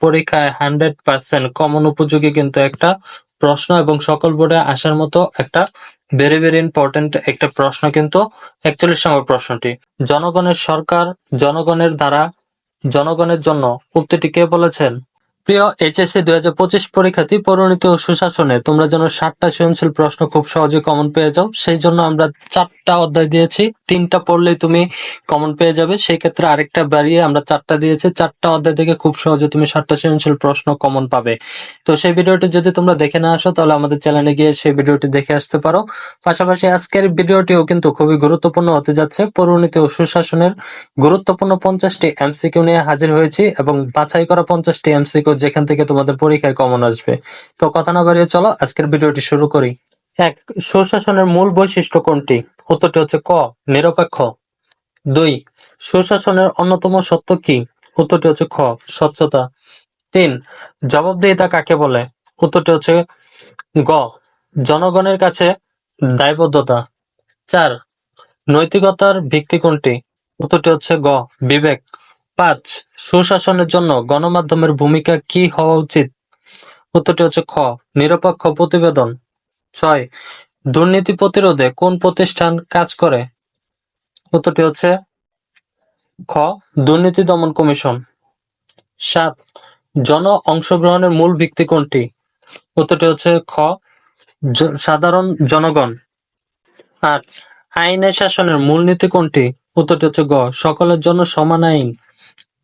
পরীক্ষায় hundred percent common উপযোগী কিন্তু একটা প্রশ্ন এবং সকল বোর্ডে আসার মতো একটা ভেরি ভেরি ইম্পর্টেন্ট একটা প্রশ্ন কিন্তু একচল্লিশ নম্বর প্রশ্নটি। জনগণের সরকার, জনগণের দ্বারা, জনগণের জন্য উক্তিটি কে বলেছেন? প্রিয় এইচএসসি দুই হাজার পঁচিশ পরীক্ষার্থী, পরিণত সুশাসনে তোমরা যেন ষাটটা সৃজনশীল প্রশ্ন খুব সহজে কমন পেয়ে যাও। সেই জন্য আমরা চারটা অধ্যায় দিয়েছি। তিনটা পড়লেই তুমি কমন পেয়ে যাবে। সেই ক্ষেত্রে আরেকটা বাড়িয়ে আমরা চারটা দিয়েছি। চারটা অধ্যায় থেকে খুব সহজে তুমি ষাটটা সৃজনশীল প্রশ্ন কমন পাবে। তো সেই ভিডিওটি যদি তোমরা দেখে না আসো, তাহলে আমাদের চ্যানেলে গিয়ে সেই ভিডিওটি দেখে আসতে পারো। পাশাপাশি আজকের ভিডিওটিও কিন্তু খুবই গুরুত্বপূর্ণ হতে যাচ্ছে। পরিণতি সুশাসনের গুরুত্বপূর্ণ পঞ্চাশটি এমসিকিউ নিয়ে হাজির হয়েছি এবং বাছাই করা পঞ্চাশটি এমসিকিউ যেখান থেকে তোমাদের পরীক্ষায় কমন আসবে। তো কথা না বাড়িয়ে চলো, আজকের ভিডিওটি শুরু করি। এক, সুশাসনের মূল বৈশিষ্ট্য কোনটি? উত্তরটি হচ্ছে ক, নিরপেক্ষ। দুই, সুশাসনের অন্যতম সত্য কি? উত্তরটি হচ্ছে খ, স্বচ্ছতা। তিন, জবাবদিহিতা কাকে বলে? উত্তরটি হচ্ছে গ, জনগণের কাছে দায়বদ্ধতা। চার, নৈতিকতার ভিত্তি কোনটি? উত্তরটি হচ্ছে গ, বিবেক। পাঁচ, সুশাসনের জন্য গণমাধ্যমের ভূমিকা কি হওয়া উচিত? উত্তরটি হচ্ছে খ, নিরপেক্ষ প্রতিবেদন। ছয়, দুর্নীতি প্রতিরোধে কোন প্রতিষ্ঠান কাজ করে? উত্তরটি হচ্ছে খ, দুর্নীতি দমন কমিশন। সাত, জন অংশগ্রহণের মূল ভিত্তি কোনটি? উত্তরটি হচ্ছে খ সাধারণ জনগণ। আট, আইনের শাসনের মূলনীতি কোনটি? উত্তরটি হচ্ছে গ, সকলের জন্য সমান আইন।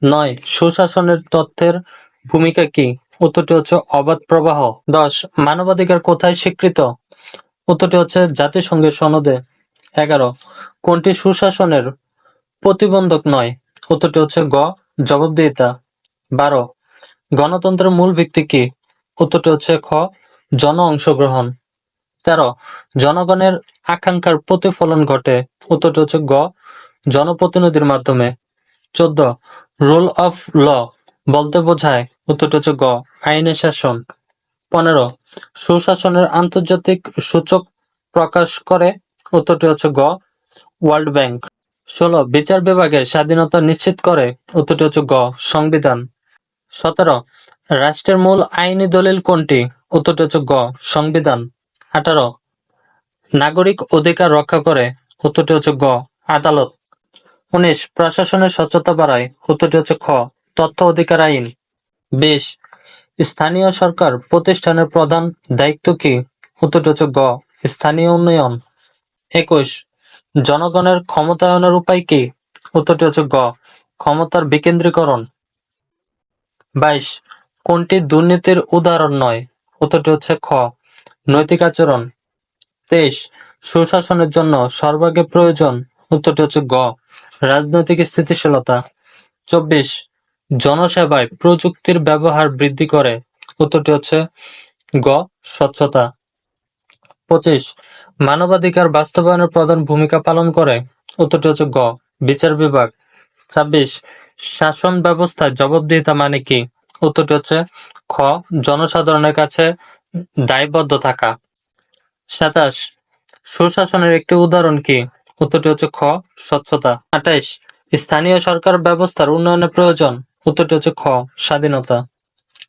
নয়, সুশাসনের তথ্যের ভূমিকা কি? উত্তরটি হচ্ছে অবাধ প্রবাহ। দশ, মানবাধিকার কোথায় স্বীকৃত? উত্তরটি হচ্ছে জাতিসংঘের সনদে। এগারো, কোনটি সুশাসনের প্রতিবন্ধক নয়? উত্তরটি হচ্ছে গ, জবাবদিহিতা। বারো, গণতন্ত্রের মূল ভিত্তি কি? উত্তরটি হচ্ছে খ, জন অংশগ্রহণ। তেরো, জনগণের আকাঙ্ক্ষার প্রতিফলন ঘটে। উত্তরটি হচ্ছে গ, জনপ্রতিনিধির মাধ্যমে। চোদ্দ। রুল অফ ল বলতে বোঝায় উত্তরটি গ আইনের শাসন। পনেরো। সুশাসনের আন্তর্জাতিক সূচক প্রকাশ করে উত্তরটি হচ্ছে গ, ওয়ার্ল্ড ব্যাংক। ষোলো। বিচার বিভাগের স্বাধীনতা নিশ্চিত করে উত্তরটি হচ্ছে গ, সংবিধান। সতেরো। রাষ্ট্রের মূল আইনি দলিল কোনটি? উত্তরটি হচ্ছে গ, সংবিধান। আঠারো। নাগরিক অধিকার রক্ষা করে উত্তরটি হচ্ছে গ, আদালত। উনিশ প্রশাসনের স্বচ্ছতা বাড়ায়। উত্তরটি হচ্ছে খ। তথ্য অধিকার আইন। বিশ। স্থানীয় সরকার প্রতিষ্ঠানের প্রধান দায়িত্ব কি? উত্তরটি হচ্ছে গ। স্থানীয় উন্নয়ন। একুশ। জনগণের ক্ষমতায়নের উপায় কি? উত্তরটি হচ্ছে গ। ক্ষমতার বিকেন্দ্রীকরণ। বাইশ। কোনটি দুর্নীতির উদাহরণ নয়? উত্তরটি হচ্ছে খ। নৈতিক আচরণ। তেইশ। সুশাসনের জন্য সর্বাগে প্রয়োজন। উত্তরটি হচ্ছে গ। রাজনৈতিক স্থিতিশীলতা। চব্বিশ, জনসেবায় প্রযুক্তির ব্যবহার বৃদ্ধি করে। উত্তরটি হচ্ছে গ, স্বচ্ছতা। পঁচিশ, মানবাধিকার বাস্তবায়নের প্রধান ভূমিকা পালন করে। উত্তরটি হচ্ছে গ, বিচার বিভাগ। ছাব্বিশ, শাসন ব্যবস্থায় জবাবদিহিতা মানে কি? উত্তরটি হচ্ছে খ, জনসাধারণের কাছে দায়বদ্ধ থাকা। সাতাশ, সুশাসনের একটি উদাহরণ কি? উত্তরটি হচ্ছে খ, স্বচ্ছতা। আঠাইশ, স্থানীয় সরকার ব্যবস্থার উন্নয়নের প্রয়োজন। উত্তরটি হচ্ছে খ, স্বাধীনতা।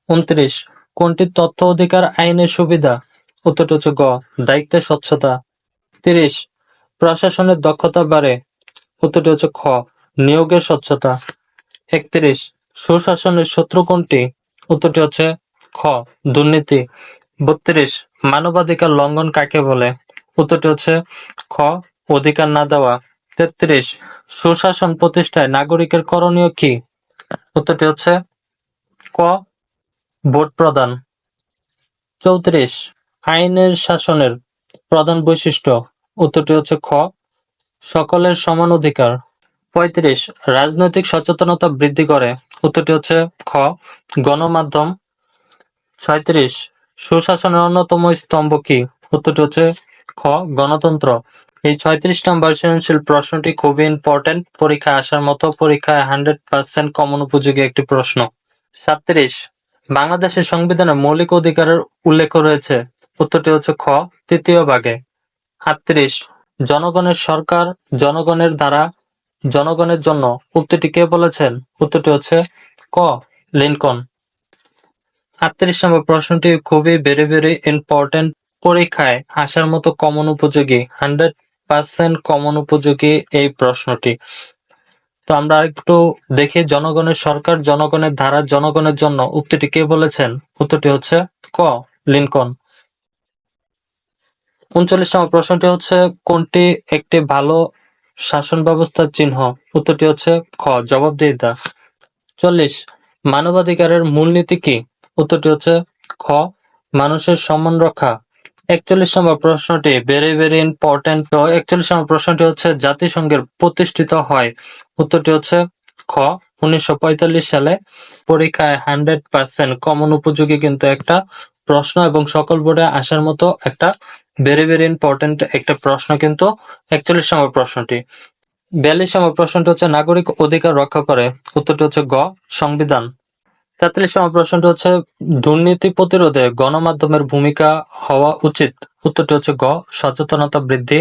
উনত্রিশ, কোনটি তথ্য অধিকার আইনের সুবিধা? উত্তরটি হচ্ছে গ, দায়িত্বের স্বচ্ছতা। তিরিশ, প্রশাসনের দক্ষতা বাড়ে। উত্তরটি হচ্ছে খ, নিয়োগের স্বচ্ছতা। একত্রিশ, সুশাসনের শত্রু কোনটি? উত্তরটি হচ্ছে খ, দুর্নীতি। বত্রিশ, মানবাধিকার লঙ্ঘন কাকে বলে? উত্তরটি হচ্ছে খ অধিকার না দেওয়া। তেত্রিশ, সুশাসন প্রতিষ্ঠায় নাগরিকের করণীয় কি? উত্তরটি হচ্ছে ক, ভোট প্রদান। চৌত্রিশ, আইনের শাসনের প্রধান বৈশিষ্ট্য। উত্তরটি হচ্ছে খ, সকলের সমান অধিকার। পঁয়ত্রিশ, রাজনৈতিক সচেতনতা বৃদ্ধি করে। উত্তরটি হচ্ছে খ, গণমাধ্যম। ছয়ত্রিশ, সুশাসনের অন্যতম স্তম্ভ কি? উত্তরটি হচ্ছে খ, গণতন্ত্র। এই ছয়ত্রিশ নম্বর সৃজনশীল প্রশ্নটি খুবই ইম্পর্টেন্ট পরীক্ষায় আসার মতো পরীক্ষায় হান্ড্রেড পার্সেন্ট কমন উপযোগী একটি প্রশ্ন। সাতত্রিশ, বাংলাদেশের সংবিধানে মৌলিক অধিকারের উল্লেখ রয়েছে। উত্তরটি হচ্ছে খ, তৃতীয় ভাগে। আটত্রিশ, জনগণের সরকার জনগণের দ্বারা জনগণের জন্য উক্তিটি কে বলেছেন? উত্তরটি হচ্ছে ক, লিনকন। আটত্রিশ নম্বর প্রশ্নটি খুবই ভেরি ভেরি ইম্পর্টেন্ট পরীক্ষায় আসার মতো কমন উপযোগী। হান্ড্রেড পার্সেন্ট কমন উপযোগী এই প্রশ্নটি। তো আমরা একটু দেখি, জনগণের সরকার, জনগণের ধারা, জনগণের জন্য উক্তিটি কে বলেছেন? উত্তরটি হচ্ছে ক, লিনকন। উনচল্লিশ প্রশ্নটি হচ্ছে, কোনটি একটি ভালো শাসন ব্যবস্থার চিহ্ন? উত্তরটি হচ্ছে খ, জবাবদিহিতা। চল্লিশ, মানবাধিকারের মূলনীতি কি? উত্তরটি হচ্ছে খ, মানুষের সম্মান রক্ষা। একচল্লিশ নম্বর প্রশ্নটি ভেরি ভেরি ইম্পর্টেন্ট তো একচল্লিশ নম্বর প্রশ্নটি হচ্ছে, জাতিসংঘের প্রতিষ্ঠিত হয়। উত্তরটি হচ্ছে, খ, উনিশশো পঁয়তাল্লিশ সালে পরীক্ষায় হান্ড্রেড পার্সেন্ট কমন উপযোগী কিন্তু একটা প্রশ্ন এবং সকল বোর্ডে আসার মতো একটা ভেরি ভেরি ইম্পর্টেন্ট একটা প্রশ্ন কিন্তু একচল্লিশ নম্বর প্রশ্নটি। বিয়াল্লিশ নম্বর প্রশ্নটি হচ্ছে, নাগরিক অধিকার রক্ষা করে। উত্তরটি হচ্ছে, গ, সংবিধান। তেতাল্লিশ প্রশ্নটি হচ্ছে, দুর্নীতি প্রতিরোধে গণমাধ্যমের ভূমিকা হওয়া উচিত? উত্তরটি হচ্ছে গ, সচেতনতা বৃদ্ধি।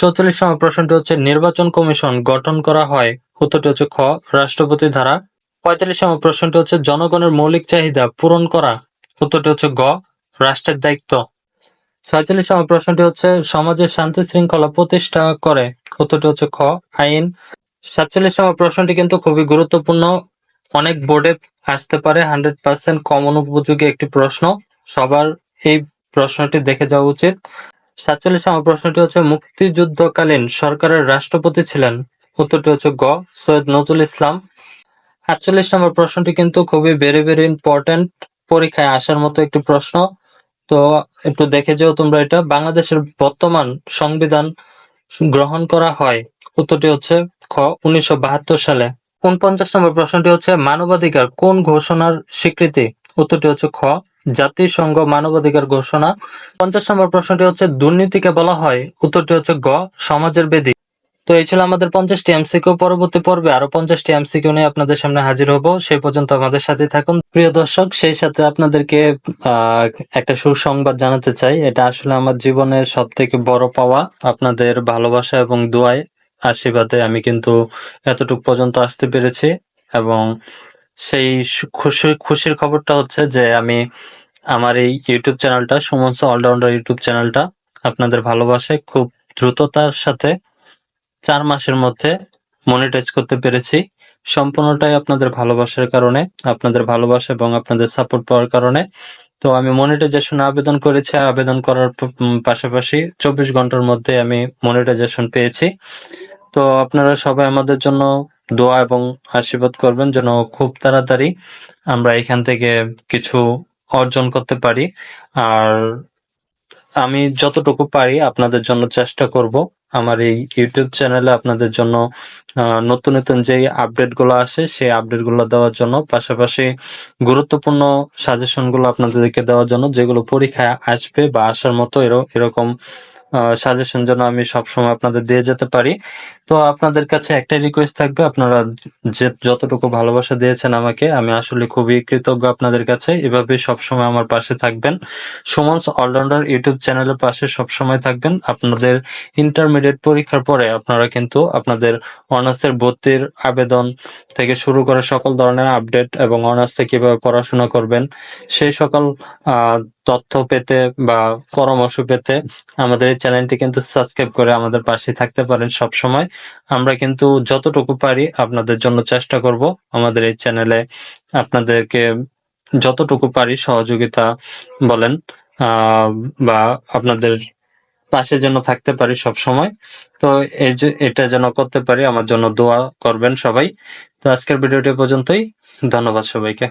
চৌচল্লিশ প্রশ্নটি হচ্ছে, নির্বাচন কমিশন গঠন করা হয়? উত্তরটি হচ্ছে খ, রাষ্ট্রপতি ধারা পঁয়তাল্লিশ নম্বর প্রশ্নটি হচ্ছে, জনগণের মৌলিক চাহিদা পূরণ করা? উত্তরটি হচ্ছে গ, রাষ্ট্রের দায়িত্ব। ছয়চল্লিশ নম্বর প্রশ্নটি হচ্ছে সমাজের শান্তি শৃঙ্খলা প্রতিষ্ঠা করে? উত্তরটি হচ্ছে খ, আইন। সাতচল্লিশ নম্বর প্রশ্নটি কিন্তু খুবই গুরুত্বপূর্ণ। অনেক বোর্ডে আসতে পারে। হান্ড্রেড পার্সেন্ট কমন উপযোগী একটি প্রশ্ন। সবার এই প্রশ্নটি দেখে যাওয়া উচিত। সাতচল্লিশ নম্বর প্রশ্নটি হচ্ছে, মুক্তিযুদ্ধকালীন সরকারের রাষ্ট্রপতি ছিলেন? উত্তরটি হচ্ছে গ, সৈয়দ নজরুল ইসলাম। আটচল্লিশ নম্বর প্রশ্নটি কিন্তু খুবই ভেরি ভেরি ইম্পর্টেন্ট পরীক্ষায় আসার মতো একটি প্রশ্ন। তো একটু দেখে যেও তোমরা এটা। বাংলাদেশের বর্তমান সংবিধান গ্রহণ করা হয়। উত্তরটি হচ্ছে খ, উনিশশো বাহাত্তর সালে। উনপঞ্চাশ নম্বর প্রশ্নটি হচ্ছে, মানবাধিকার কোন ঘোষণার স্বীকৃতি? উত্তরটি হচ্ছে খ, জাতিসংঘ মানবাধিকার ঘোষণা। পঞ্চাশ নম্বর প্রশ্নটি হচ্ছে, দুর্নীতিকে বলা হয়। উত্তরটি হচ্ছে গ, সমাজের বেদি। তো এই ছিল আমাদের পঞ্চাশটি এমসিকিউ। পরবর্তী পর্বে আরও পঞ্চাশটি এমসিকিউ নিয়ে আপনাদের সামনে হাজির হব। সেই পর্যন্ত আমাদের সাথে থাকুন। প্রিয় দর্শক, সেই সাথে আপনাদেরকে একটা সুসংবাদ জানাতে চাই। এটা আসলে আমার জীবনের সব থেকে বড় পাওয়া, আপনাদের ভালোবাসা এবং দোয়ায়। আশীর্বাদে আমি কিন্তু এতটুকু পর্যন্ত আসতে পেরেছি এবং সেই খুশি, খুশির খবরটা হচ্ছে যে আমি আমার এই ইউটিউব চ্যানেলটা সুমনস অলরাউন্ডার ইউটিউব চ্যানেলটা আপনাদের ভালোবাসায় খুব দ্রুততার সাথে চার মাসের মধ্যে মনিটাইজ করতে পেরেছি। সম্পূর্ণটাই আপনাদের ভালোবাসার কারণে, আপনাদের ভালোবাসা এবং আপনাদের সাপোর্ট পাওয়ার কারণে। তো আমি মনিটাইজেশন আবেদন করেছি, আবেদন করার পাশাপাশি চব্বিশ ঘণ্টার মধ্যে আমি মনিটাইজেশন পেয়েছি। তো আপনারা সবাই আমাদের জন্য দোয়া এবং আশীর্বাদ করবেন যেন খুব তাড়াতাড়ি আমরা এখান থেকে কিছু অর্জন করতে পারি। আর আমি যতটুকু পারি আপনাদের জন্য চেষ্টা করব। আমার এই ইউটিউব চ্যানেলে আপনাদের জন্য নতুন নতুন যেই আপডেটগুলো আসে, সেই আপডেটগুলো দেওয়ার জন্য, পাশাপাশি গুরুত্বপূর্ণ সাজেশনগুলো আপনাদেরকে দেওয়ার জন্য, যেগুলো পরীক্ষায় আসবে বা আসার মতো এর- এরকম সাজেশন যেন আমি সবসময় আপনাদের দিয়ে যেতে পারি। তো আপনাদের কাছে একটাই রিকোয়েস্ট থাকবে, আপনারা যে যতটুকু ভালোবাসা দিয়েছেন আমাকে, আমি আসলে খুবই কৃতজ্ঞ আপনাদের কাছে। এভাবে সবসময় আমার পাশে থাকবেন। সুমনস অলরাউন্ডার ইউটিউব চ্যানেলের পাশে সবসময় থাকবেন। আপনাদের ইন্টারমিডিয়েট পরীক্ষার পরে আপনারা কিন্তু আপনাদের অনার্সের ভর্তির আবেদন থেকে শুরু করে সকল ধরনের আপডেট এবং অনার্সে কীভাবে পড়াশোনা করবেন, সেই সকল তথ্য পেতে বা পরামর্শ পেতে আমাদের এই চ্যানেলটি কিন্তু সাবস্ক্রাইব করে আমাদের পাশে থাকতে পারেন সব সময় আমরা কিন্তু যতটুকু পারি আপনাদের জন্য চেষ্টা করব আমাদের এই চ্যানেলে আপনাদেরকে যতটুকু পারি সহযোগিতা বলেন বা আপনাদের পাশে যেন থাকতে পারি সব সময় তো এই যে এটা যেন করতে পারি, আমার জন্য দোয়া করবেন সবাই। তো আজকের ভিডিওটি পর্যন্তই। ধন্যবাদ সবাইকে।